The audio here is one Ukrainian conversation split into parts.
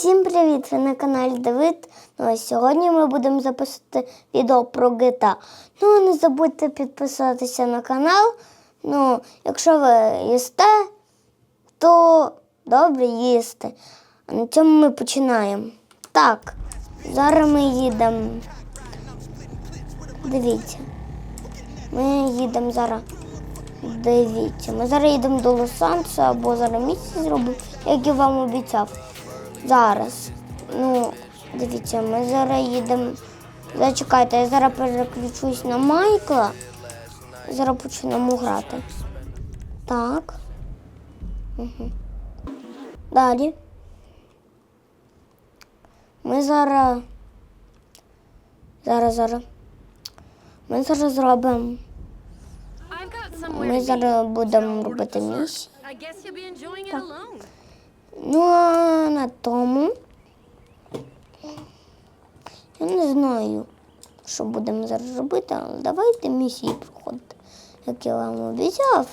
Всім привіт! Ви на каналі Давид. Ну а сьогодні ми будемо записувати відео про GTA. Ну не забудьте підписатися на канал. Ну, якщо ви їсте, то добре їсти. А на цьому ми починаємо. Так, зараз ми їдемо. Дивіться. Ми їдемо зараз. Дивіться, ми зараз їдемо до Лос-Анджелеса або зараз місяць зробимо, як я вам обіцяв. Зараз. Ну, дивіться, ми зараз їдемо. Зачекайте, я зараз переключусь на Майкла. Зараз почнемо грати. Так. Угу. Далі. Ми зараз. Зараз, зараз. Ми зараз зробимо. Ми зараз будемо робити місію. I Ну, а на тому. Я не знаю, що будемо зараз робити, але давайте місії проходити, як я вам обіцяв.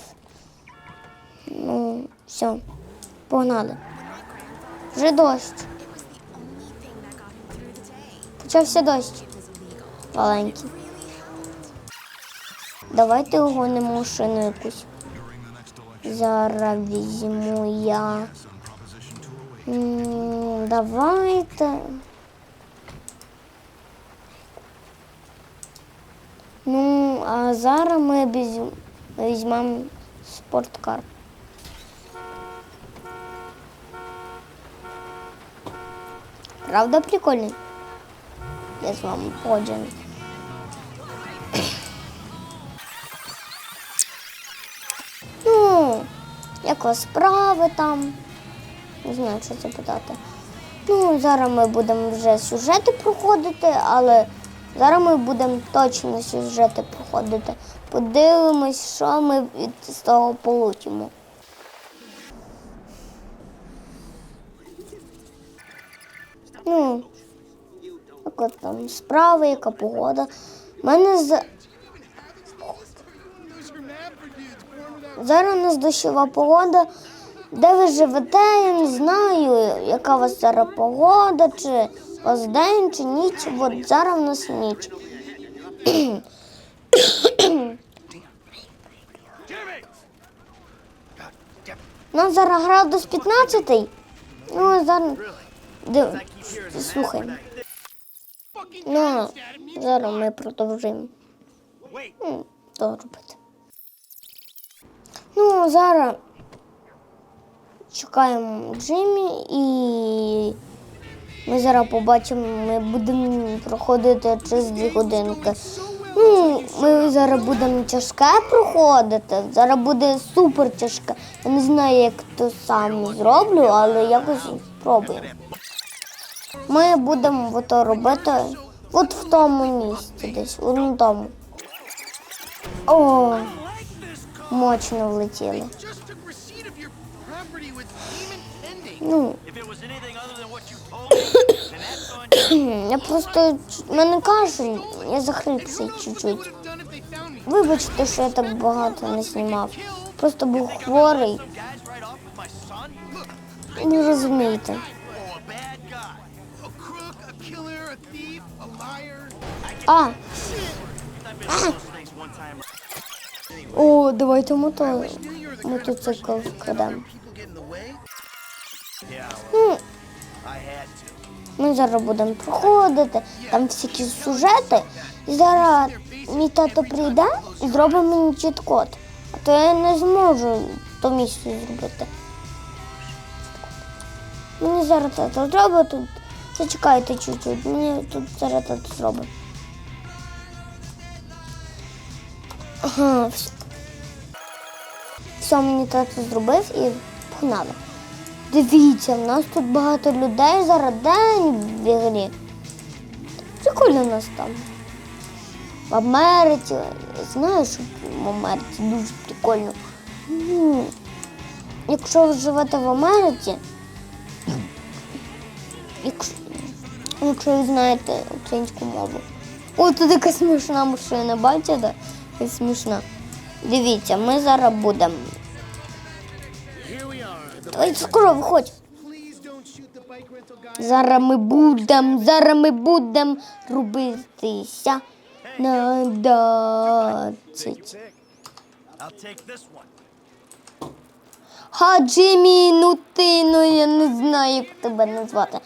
Ну, все, погнали. Вже дощ. Почався дощ. Маленький. Давайте гонимо машину якусь. Зараз візьму я. Давайте. Ну, а зараз ми візь- візьмемо спорткар. Правда прикольний? Я з вами погоджений. Ну, як справи там? Не знаю, що це питати. Ну, зараз ми будемо вже сюжети проходити, але зараз ми будемо точно сюжети проходити. Подивимось, що ми від того получимо. Ну, як от там справи, яка погода. У мене з... Зараз у нас дощова погода. Де ви живете, я не знаю, яка у вас зараз погода, чи у вас день, чи ніч. От зараз у нас ніч. У нас зараз градус 15. Ну, зараз. Див... Слухай. Ну, зараз ми продовжуємо. М, робити. Ну, зараз чекаємо Джиммі і ми зараз побачимо, ми будемо проходити через дві годинки. Ну, ми зараз будемо тяжке проходити. Зараз буде супер тяжке. Я не знаю, як то сам зроблю, але якось спробуємо. Ми будемо ото робити от в тому місці десь, от на тому. О, мощно влетіли. You. я просто мене кашель, я захрипший чуть-чуть. Вибачте, що я так багато не знімав. Просто був хворий. Не розумієте. Oh. А, time. о, давайте мотоцикл вкрадемо. Ну, ми зараз будемо проходити, там всякі сюжети. І зараз мій тато прийде і зробить мені чіт-код. А то я не зможу ту місію зробити. Мені зараз тато зробить тут. Зачекайте чуть-чуть, мені тут зараз тато зробить. Ага, все. Все мені тато зробив і погнали. Дивіться, в нас тут багато людей зараз день в ігрі. Прикольно у нас там. В Америці. Я знаю, що в Америці дуже прикольно. Ну, Якщо ви живете в Америці, якщо, якщо ви знаєте українську мову. О, тут така смішна машина, бачите? Смішна. Дивіться, ми зараз будемо. Давай скоро виходь. Зараз ми будем, зараз ми будем робитися на this. Ха, Джиммі, ну ти, ну я не знаю, як тебе назвати.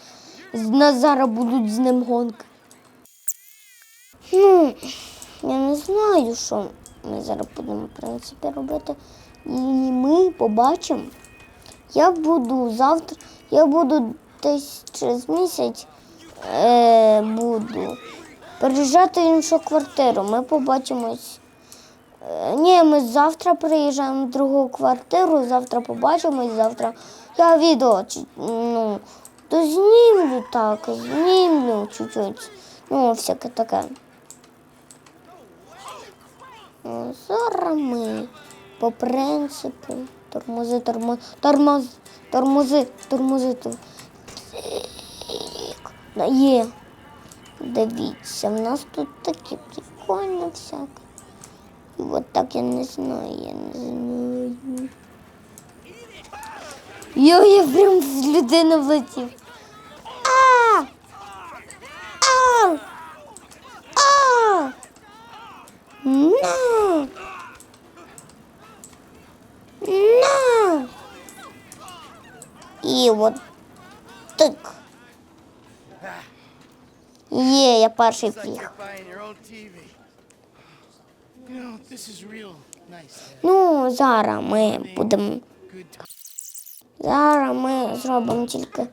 З зараз будуть з ним гонки. Ну, я не знаю, що ми зараз будемо, в принципі, робити. І ми побачимо. Я буду завтра, я буду десь через місяць е, буду переїжджати в іншу квартиру. Ми побачимось. Е, Ні, ми завтра приїжджаємо в другу квартиру, завтра побачимось, завтра я відео ну, то знімлю так, знімлю чуть-чуть. Ну, всяке таке. Ну, Зараз ми по принципу тормози, тормози, тормоз, тормози, тормози. тор- Да, Є. Дивіться, в нас тут таке прикольне всяке. І от так я не знаю, я не знаю. Йо, я прям з людини влетів. А! А! А! На! На! І от так. Є, я перший It's like піг. you're buying your own TV. You know, this is real nice. Dad. Ну, зараз ми будемо. Зараз ми зробимо тільки.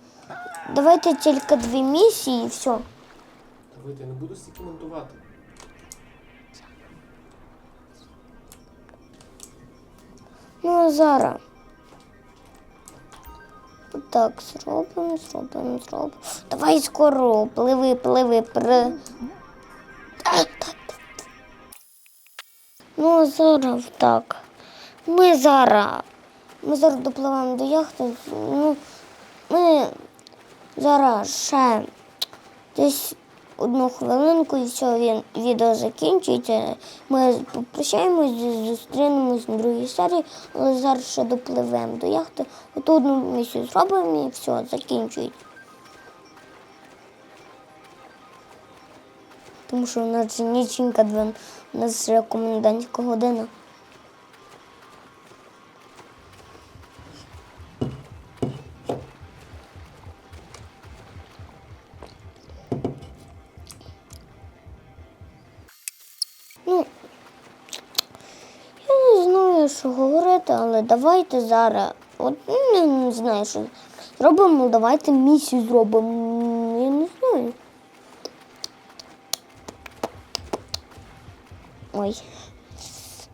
Давайте тільки дві місії і все. Давайте, я не буду стільки монтувати. Ну, а зараз. Так, зробимо, зробимо, зробимо. Давай скоро, пливи, пливи, при. Ну, зараз так. Ми зараз. Ми зараз допливаємо до яхти. Ну, ми зараз ще десь одну хвилинку і все, відео закінчується. Ми попрощаємось, зустрінемось на другій серії, але зараз ще допливемо до яхти. Оту одну місію зробимо і все, закінчується. Тому що у нас дві- у нас вже комендантська година. Що говорити, але давайте зараз. От ну, я не знаю, що зробимо, давайте місію зробимо. Я не знаю. Ой.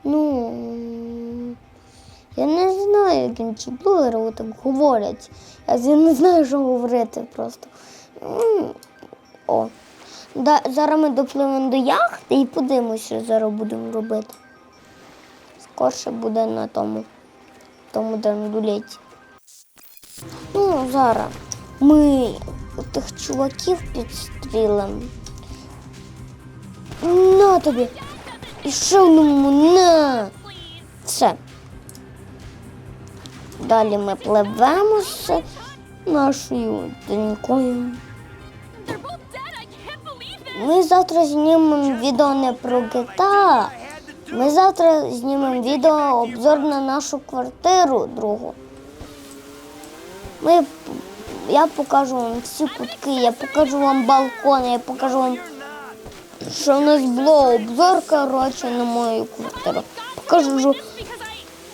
Ну. Я не знаю, як інші блогери так говорять. Я не знаю, що говорити просто. О. Да, зараз ми допливемо до яхти і подивимося, що зараз будемо робити. Скорше буде на тому, тому драндулеті. Ну, зараз ми тих чуваків підстрілимо. На тобі! І ще одному на! Все. Далі ми пливемо з нашою донькою. Ми завтра знімемо відео не про GTA. Ми завтра знімемо відео обзор на нашу квартиру другу. Ми, я покажу вам всі кутки, я покажу вам балкон, я покажу вам, що в нас було обзор, коротше, на мою квартиру. Покажу,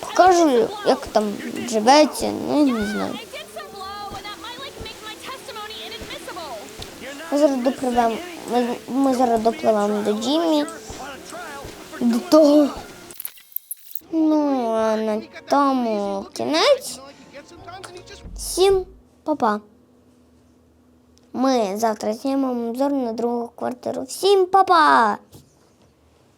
покажу, як там живеться, ну не знаю. Ми зараз допливемо, ми, ми зараз допливемо до Джиммі. До того. Ну, а на тому кінець. Всім па-па. Ми завтра знімемо обзор на другу квартиру. Всім па-па!